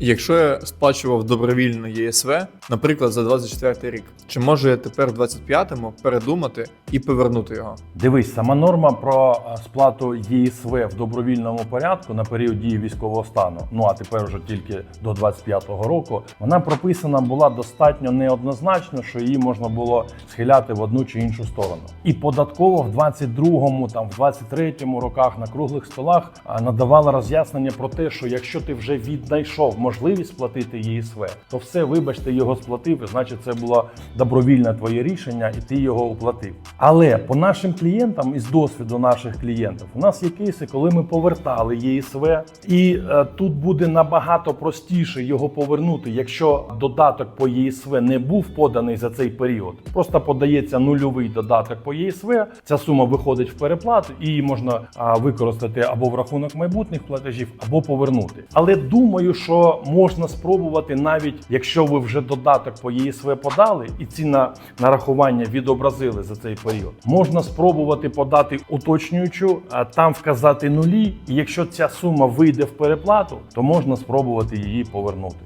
Якщо я сплачував добровільно ЄСВ, наприклад, за 24 рік, чи можу я тепер в 25-му передумати і повернути його? Дивись, сама норма про е, сплату ЄСВ в добровільному порядку на період дії військового стану, ну а тепер вже тільки до 25-го року, вона прописана була достатньо неоднозначно, що її можна було схиляти в одну чи іншу сторону. І податково в 22-му, там в 23-му роках на круглих столах надавала роз'яснення про те, що якщо ти вже віднайшов можливість сплатити ЄСВ, то все, вибачте, його сплатив, і значить це було добровільне твоє рішення, і ти його уплатив. Але по нашим клієнтам, із досвіду наших клієнтів, у нас є кейси, коли ми повертали ЄСВ, і е, тут буде набагато простіше його повернути, якщо додаток по ЄСВ не був поданий за цей період. Просто подається нульовий додаток по ЄСВ. Ця сума виходить в переплату, і її можна використати або в рахунок майбутніх платежів, або повернути. Але думаю, можна спробувати, навіть якщо ви вже додаток по ЄСВ подали, і ці на нарахування відобразили за цей період. Можна спробувати подати уточнюючу, а там вказати нулі. І якщо ця сума вийде в переплату, то можна спробувати її повернути.